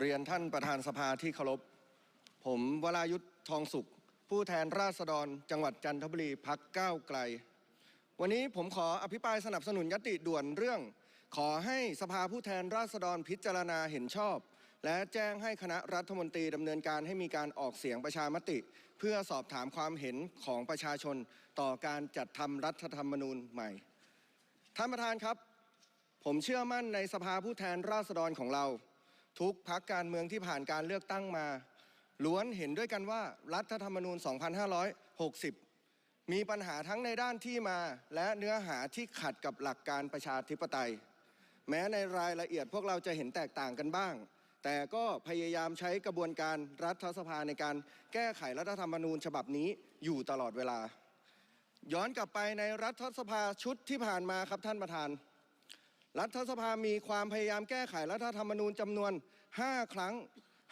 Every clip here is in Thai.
เรียนท่านประธานสภาที่เคารพ ผมวรายุทธ์ทองสุข ผู้แทนราษฎร จังหวัดจันทบุรีพักก้าวไกล วันนี้ผมขออภิปรายสนับสนุนยติด่วนเรื่อง ขอให้สภาผู้แทนราษฎรพิจารณาเห็นชอบ และแจ้งให้คณะรัฐมนตรีดำเนินการให้มีการออกเสียงประชามติ เพื่อสอบถามความเห็นของประชาชน ต่อการจัดทำรัฐธรรมนูญใหม่ท่านประธานครับ ผมเชื่อมั่นในสภาผู้แทนราษฎรของเรา ทุกพักการเมืองที่ผ่านการเลือกตั้งมา ล้วนเห็นด้วยกันว่ารัฐธรรมนูญ 2560 มีปัญหาทั้งในด้านที่มา และเนื้อหาที่ขัดกับหลักการประชาธิปไตย แม้ในรายละเอียดพวกเราจะเห็นแตกต่างกันบ้าง แต่ก็พยายามใช้กระบวนการรัฐสภาในการแก้ไขรัฐธรรมนูญฉบับนี้อยู่ตลอดเวลา ย้อนกลับไปในรัฐสภาชุดที่ผ่านมาครับท่านประธาน รัฐสภามีความพยายามแก้ไขรัฐธรรมนูญจำนวน 5 ครั้ง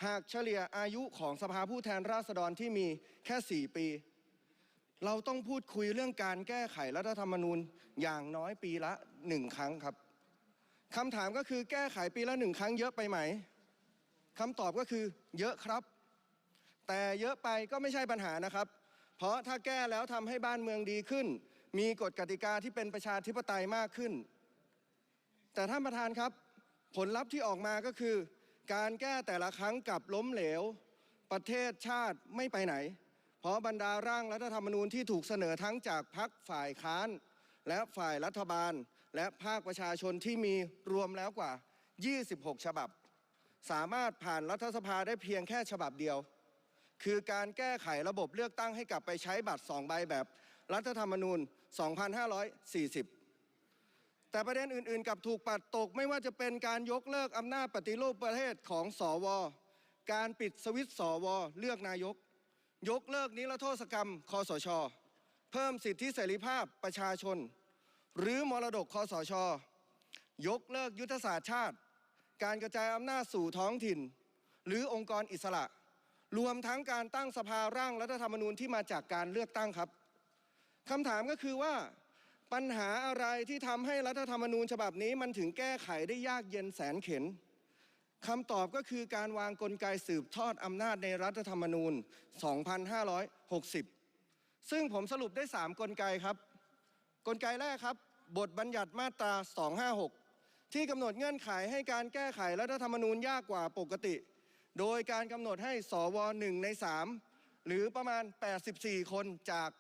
หากเฉลี่ยอายุของสภาผู้แทนราษฎรที่มีแค่ 4 ปี เราต้องพูดคุยเรื่องการแก้ไขรัฐธรรมนูญอย่างน้อยปีละ 1 ครั้งครับคำถามก็คือแก้ไขปีละหนึ่งครั้งเยอะไปไหมคำตอบก็คือเยอะครับ แต่เยอะไปก็ไม่ใช่ปัญหานะครับ เพราะถ้าแก้แล้วทำให้บ้านเมืองดีขึ้น มีกฎกติกาที่เป็นประชาธิปไตยมากขึ้น แต่ท่านประธานครับ ผลลัพธ์ที่ออกมาก็คือ การแก้แต่ละครั้งกลับล้มเหลว ประเทศชาติไม่ไปไหน เพราะบรรดาร่างรัฐธรรมนูญที่ถูกเสนอทั้งจากพรรคฝ่ายค้าน และฝ่ายรัฐบาล และภาคประชาชนที่มีรวมแล้วกว่า 26 ฉบับ สามารถผ่านรัฐสภาได้เพียงแค่ฉบับเดียว คือการแก้ไขระบบเลือกตั้งให้กลับไปใช้บัตรสองใบแบบรัฐธรรมนูญ 2540 แต่ประเด็นอื่นๆกลับถูกปัดตกไม่ว่าจะเป็นการยกเลิกอำนาจปฏิรูปประเทศของสวการปิดสวิตสวเลือกนายก ยกเลิกนิรโทษกรรมคอสช เพิ่มสิทธิเสรีภาพประชาชน หรือมรดกคอสช ยกเลิกยุทธศาสตร์ชาติ การกระจายอำนาจสู่ท้องถิ่น หรือองค์กรอิสระ รวมทั้งการตั้งสภาร่างรัฐธรรมนูญที่มาจากการเลือกตั้งครับคำถามก็คือว่า ปัญหาอะไรที่ทำให้รัฐธรรมนูญฉบับนี้มันถึงแก้ไขได้ยากเย็นแสนเข็ญคำตอบก็คือการวางกลไกสืบทอดอำนาจในรัฐธรรมนูญ 2560 ซึ่งผมสรุปได้ 3 กลไกครับ กลไกแรกครับ บทบัญญัติมาตรา 256 ที่กำหนดเงื่อนไขให้การแก้ไขรัฐธรรมนูญยากกว่าปกติ โดยการกำหนดให้สว1ใน 3 หรือประมาณ 84 คนจาก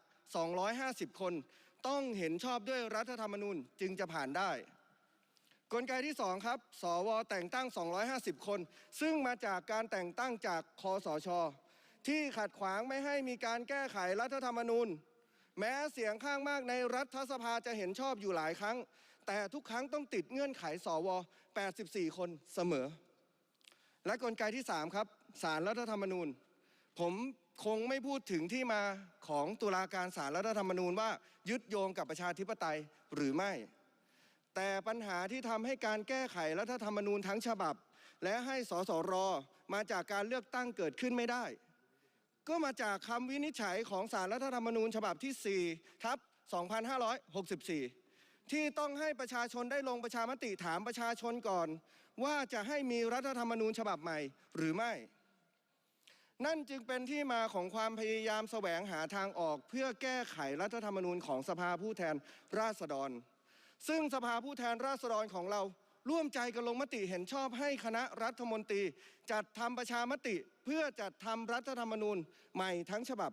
250 คน ต้องเห็นชอบด้วยรัฐธรรมนูญจึงจะผ่านได้ กลไกที่2ครับ สวแต่งตั้ง 250 คน ซึ่งมาจากการแต่งตั้งจากคอสช ที่ขัดขวางไม่ให้มีการแก้ไขรัฐธรรมนูญ แม้เสียงข้างมากในรัฐสภาจะเห็นชอบอยู่หลายครั้ง แต่ทุกครั้งต้องติดเงื่อนไขสว 84 คนเสมอ และกลไกที่3ครับสารรัฐธรรมนูญ ผมคงไม่พูดถึงที่มาของตุลาการสารรัฐธรรมนูญว่า ยึดโยงกับประชาธิปไตยหรือไม่ แต่ปัญหาที่ทำให้การแก้ไขรัฐธรรมนูญทั้งฉบับ และให้สสรมาจากการเลือกตั้งเกิดขึ้นไม่ได้ ก็มาจากคำวินิจฉัยของสารรัฐธรรมนูญฉบับที่4ทับ2564 ที่ต้องให้ประชาชนได้ลงประชามติถามประชาชนก่อน ว่าจะให้มีรัฐธรรมนูญฉบับใหม่หรือไม่ นั่นจึงเป็นที่มาของความพยายามแสวงหาทางออกเพื่อแก้ไขรัฐธรรมนูญของสภาผู้แทนราษฎร ซึ่งสภาผู้แทนราษฎรของเราร่วมใจกันลงมติเห็นชอบให้คณะรัฐมนตรี จัดทำประชามติเพื่อจัดทำรัฐธรรมนูญใหม่ทั้งฉบับ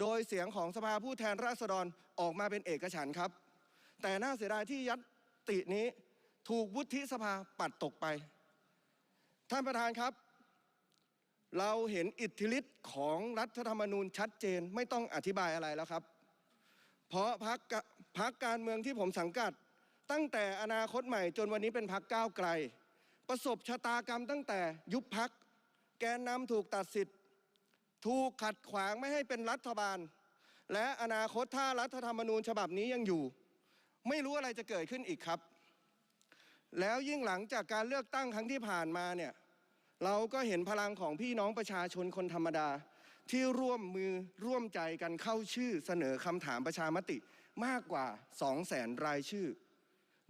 โดยเสียงของสภาผู้แทนราษฎรออกมาเป็นเอกฉันท์ครับ แต่น่าเสียดายที่ยัตตินี้ถูกวุฒิสภาปัดตกไป ท่านประธานครับ เราเห็นอิทธิฤทธิ์ของรัฐธรรมนูญชัดเจนไม่ต้องอธิบายอะไรแล้วครับ เพราะพักพักการเมืองที่ผมสังกัด ตั้งแต่อนาคตใหม่จนวันนี้เป็นพักก้าวไกล ประสบชะตากรรมตั้งแต่ยุบพัก แกนนำถูกตัดสิทธิ์ ถูกขัดขวางไม่ให้เป็นรัฐบาล และอนาคตถ้ารัฐธรรมนูญฉบับนี้ยังอยู่ ไม่รู้อะไรจะเกิดขึ้นอีกครับ แล้วยิ่งหลังจากการเลือกตั้งครั้งที่ผ่านมาเนี่ย เราก็เห็นพลังของพี่น้องประชาชนคนธรรมดา ที่ร่วมมือร่วมใจกันเข้าชื่อเสนอคำถามประชามติมากกว่า 2 0 0แสนรายชื่อ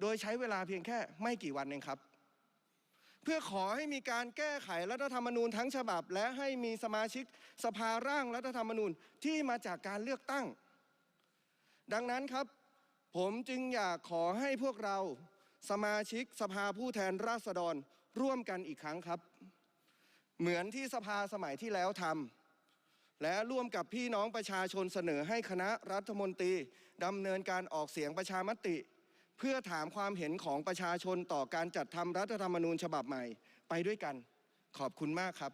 โดยใช้เวลาเพียงแค่ไม่กี่วันเองครับ เพื่อขอให้มีการแก้ไขรัฐธรรมนูญทั้งฉบับ และให้มีสมาชิกสภาร่างรัฐธรรมนูญที่มาจากการเลือกตั้ง ดังนั้นครับ ผมจึงอยากขอให้พวกเราสมาชิกสภาผู้แทนราษฎรร่วมกันอีกครั้งครับ เหมือนที่สภาสมัยที่แล้วทำและร่วมกับพี่น้องประชาชนเสนอให้คณะรัฐมนตรีดำเนินการออกเสียงประชามติ เพื่อถามความเห็นของประชาชนต่อการจัดทำรัฐธรรมนูญฉบับใหม่ไปด้วยกัน ขอบคุณมากครับ